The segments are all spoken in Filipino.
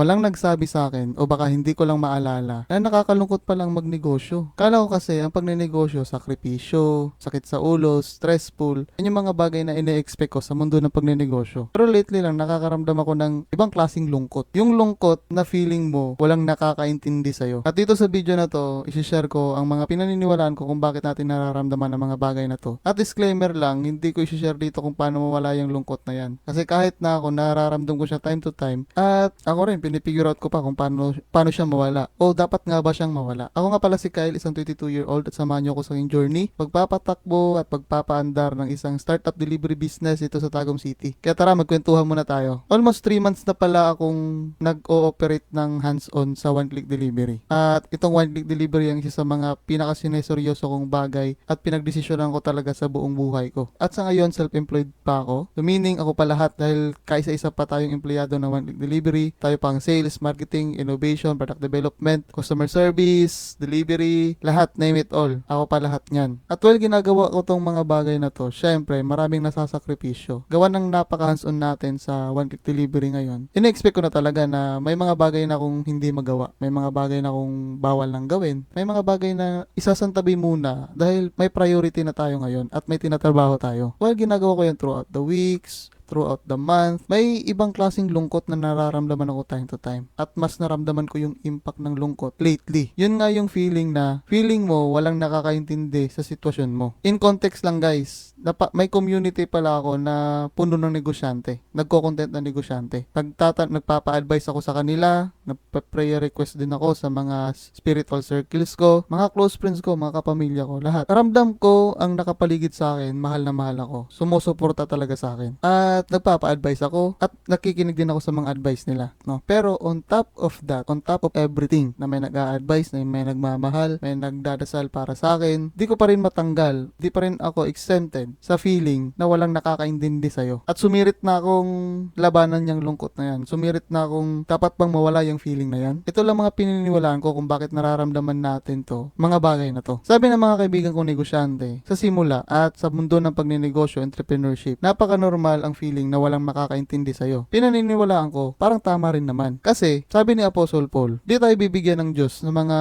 walang nagsabi sa akin o baka hindi ko lang maalala na nakakalungkot pa lang magnegosyo. Kala ko kasi ang pagnenegosyo, sakripisyo, sakit sa ulo, stressful, yan yung mga bagay na ine-expect ko sa mundo ng pagnenegosyo. Pero lately lang nakakaramdam ako ng ibang klaseng lungkot. Yung lungkot na feeling mo walang nakakaintindi sa'yo. At dito sa video na to, isi-share ko ang mga pinaniniwalaan ko kung bakit natin nararamdaman ang mga bagay na to. At disclaimer lang, hindi ko isi-share dito kung paano mawala yung lungkot na yan. Kasi kahit na ako, nararamdam ko siya time to time. At ako rin, pinipigure out ko pa kung paano, paano siya mawala. O dapat nga ba siyang mawala. Ako nga pala si Kyle, isang 22 year old at samahan niyo ako sa aking journey. Pagpapatakbo at pagpapaandar ng isang startup delivery business dito sa Tagum City. Kaya tara, magkwentuhan muna tayo. Almost 3 months na pala akong nag-ooperate ng hands-on sa one-click delivery. At itong one-click delivery ang isa sa mga pinakasineseryoso kong bagay at pinagdesisyonan ko talaga sa buong buhay ko. At sa ngayon, self-employed pa ako. So, meaning ako pa lahat dahil kaisa-isa pa tayong empleyado ng one-click delivery. Tayo pang sales, marketing, innovation, product development, customer service, delivery, lahat, name it all. Ako pa lahat niyan. At while ginagawa ko tong mga bagay na to, syempre, maraming nasasakripisyo. Gawa ng napaka hands-on natin sa one-click delivery ngayon. Ina-expect ko na talaga na may mga bagay na akong hindi magawa. May mga bagay na akong bawal nang gawin. May mga bagay na isasantabi muna dahil may priority na tayo ngayon at may tinatrabaho tayo. While ginagawa ko yan throughout the weeks, throughout the month, may ibang klaseng lungkot na nararamdaman ako time to time. At mas naramdaman ko yung impact ng lungkot lately. Yun nga yung feeling na, feeling mo walang nakakaintindi sa sitwasyon mo. In context lang guys, napa, may community pala ako na puno ng negosyante. Nagko-content na negosyante. Nagtata, nagpapa-advise ako sa kanila, nagpa-prayer request din ako sa mga spiritual circles ko, mga close friends ko, mga kapamilya ko, lahat. Ramdam ko ang nakapaligid sa akin, mahal na mahal ako. Sumusuporta talaga sa akin. At nagpapa-advise ako at nakikinig din ako sa mga advice nila, no. Pero on top of that, on top of everything na may nag-a-advise, na may nagmamahal, may nagdadasal para sa akin, di ko pa rin matanggal, di pa rin ako exempted sa feeling na walang nakakaintindi sa'yo. At sumirit na akong labanan yung lungkot na yan. Sumirit na akong dapat bang mawala yung feeling na yan. Ito lang mga pininiwalaan ko kung bakit nararamdaman natin to, mga bagay na to. Sabi ng mga kaibigan kong negosyante, sa simula at sa mundo ng pagnenegosyo, entrepreneurship, napaka-normal ang feeling na walang makakaintindi sa'yo. Pinaniniwalaan ko, parang tama rin naman. Kasi, sabi ni Apostle Paul, di tayo bibigyan ng Diyos ng mga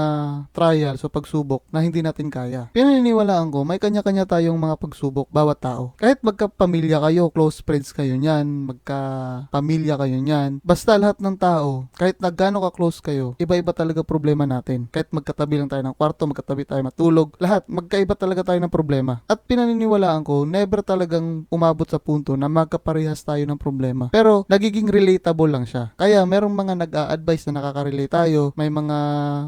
trials o pagsubok na hindi natin kaya. Pinaniniwalaan ko, may kanya-kanya tayong mga pagsubok, bawat tao. Kahit magkapamilya kayo, close friends kayo niyan, magkapamilya kayo niyan, basta lahat ng tao, kahit na gaano ka-close kayo, iba-iba talaga problema natin. Kahit magkatabi lang tayo ng kwarto, magkatabi tayo matulog, lahat, magkaiba talaga tayo ng problema. At pinaniniwalaan ko, never talagang umabot sa punto na magkaparehas tayo ng problema. Pero, nagiging relatable lang siya. Kaya, merong mga nag-a-advise na nakaka-relate tayo, may mga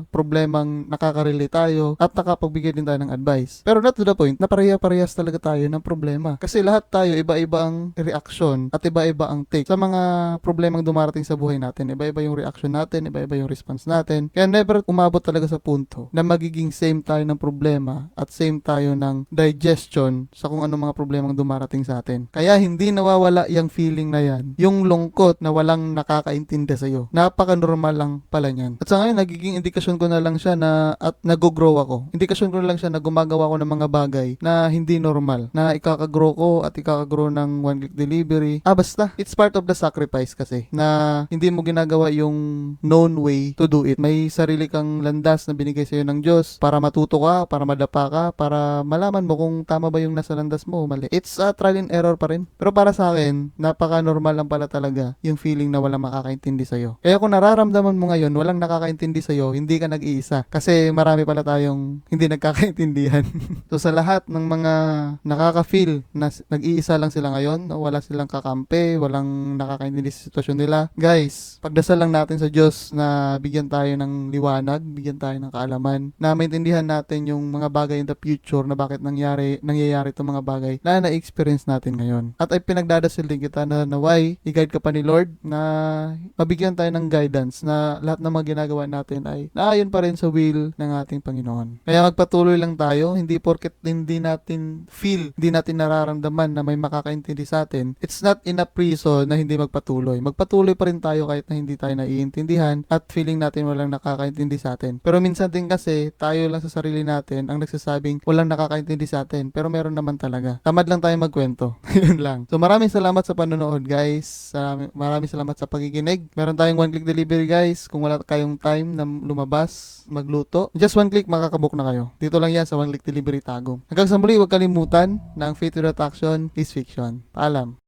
problemang nakaka-relate tayo, at nakapagbigay din tayo ng advice. Pero not to the point na pareha-parehas talaga tayo ng problema. Kasi lahat tayo, iba-iba ang reaction at iba-iba ang take sa mga problemang dumarating sa buhay natin. Iba-iba yung reaction natin, iba-iba yung response natin. Kaya never umabot talaga sa punto na magiging same tayo ng problema at same tayo ng digestion sa kung ano mga problemang dumarating sa atin. Kaya hindi nawawala yung feeling na yan. Yung lungkot na walang nakakaintindi sa'yo. Napaka-normal lang pala niyan. At sa ngayon, nagiging indikasyon ko na lang siya na at nag-grow ako. Indikasyon ko na lang siya na gumagawa ko ng mga bagay na hindi normal. Na ikakagrow ko at ikakagrow ng one-click delivery. Ah, basta. It's part of the sacrifice kasi. Na hindi mo ginagawa yung known way to do it. May sarili kang landas na binigay sa'yo ng Diyos para matuto ka, para madapa ka, para malaman mo kung tama ba yung nasa landas mo o mali. It's a trial and error pa rin. Pero para sa akin, napaka-normal lang pala talaga yung feeling na walang makakaintindi sa'yo. Kaya kung nararamdaman mo ngayon, walang nakakaintindi sa'yo, hindi ka nag-iisa. Kasi marami pala tayong hindi nagkakaintindihan. so sa lahat ng mga nakaka-feel na nag-iisa lang sila ngayon, wala silang kakampi, walang nakakaintindi sa sitwasyon nila, guys, pagdasal lang natin sa Diyos na bigyan tayo ng liwanag, bigyan tayo ng kaalaman, na maintindihan natin yung mga bagay in the future na bakit nangyari, nangyayari itong mga bagay na na-experience natin ngayon. At ay pinagdadasal din kita na naway, i-guide ka pa ni Lord na mabigyan tayo ng guidance na lahat ng mga ginagawa natin ay naayon pa rin sa will ng ating Panginoon. Kaya magpatuloy lang tayo, hindi porket hindi natin feel, hindi natin nararamdaman na may makakaintindi sa atin, it's not a prison na hindi magpatuloy. Magpatuloy pa rin tayo kahit na hindi tayo naiintindihan at feeling natin walang nakakaintindi sa atin. Pero minsan din kasi tayo lang sa sarili natin ang nagsasabing walang nakakaintindi sa atin pero meron naman talaga. Tamad lang tayo magkwento. Yun lang. So maraming salamat salamat sa panonood guys. Maraming, maraming salamat sa pakikinig. Meron tayong one click delivery guys. Kung wala kayong time na lumabas, magluto. Just one click, makakabook na kayo. Dito lang yan sa one click delivery tagong. Hanggang sa muli, huwag kalimutan na ang faith without action is fiction. Paalam.